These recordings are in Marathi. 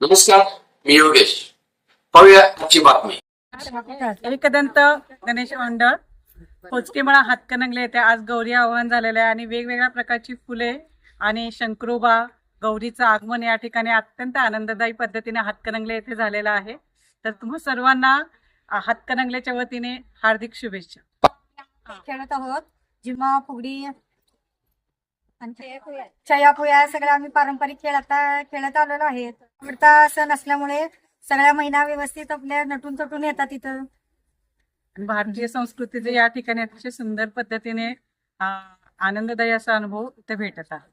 नमस्कार मी योगेश. पाहूया आजची बातमी. एकदंत गणेश मंडळ पोचकीमळा हातकणंगले येथे आज गौरी आवाहन झालेलं आहे आणि वेगवेगळ्या प्रकारची फुले आणि शंकरोबा गौरीचं आगमन या ठिकाणी अत्यंत आनंददायी पद्धतीने हातकणंगले येथे झालेलं आहे. तर तुम्हा सर्वांना अ, हातकणंगलेच्या वतीने हार्दिक शुभेच्छा. खेळत आहोत. जिमा फुगडी. आणि चयापोया सगळं आम्ही पारंपरिक खेळ आता खेळत आलेलो आहे. आवडता सण असल्यामुळे सगळ्या महिला व्यवस्थित आपल्या नटून तटून येतात तिथं भारतीय संस्कृतीचे या ठिकाणी अतिशय सुंदर पद्धतीने आनंददायी असा अनुभव इथे भेटत आहे.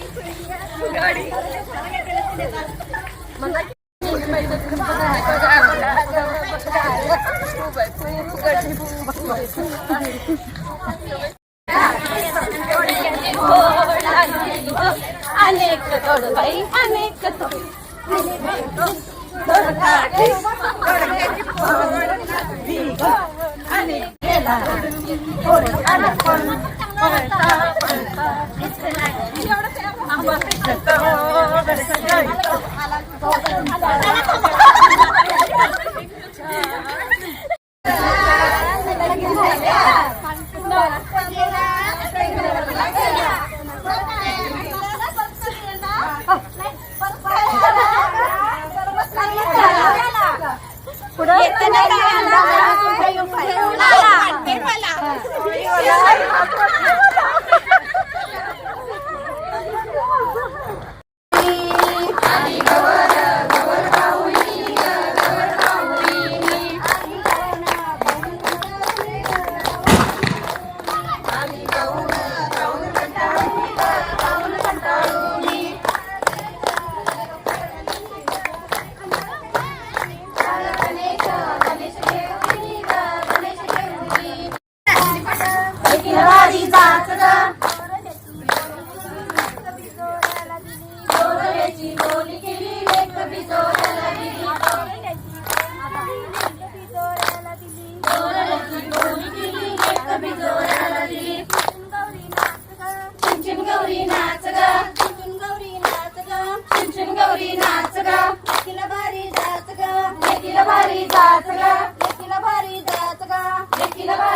अनेक तोड येते नाही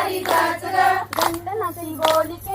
गोरी कातळ दंड नसेल गोलिके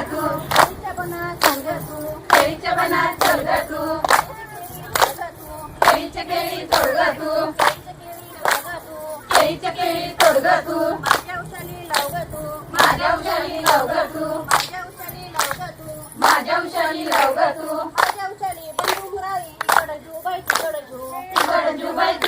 तू. कैच्या बनात संग तू. केळी तोडग तू. कैच्या माझ्या उशाली लावग तू. माझ्या उशाली लावग तू. माझ्या उशाली लावग तू. माझ्या उशाली लावग तू. माझ्या उशाली बंधू मुराई इकडे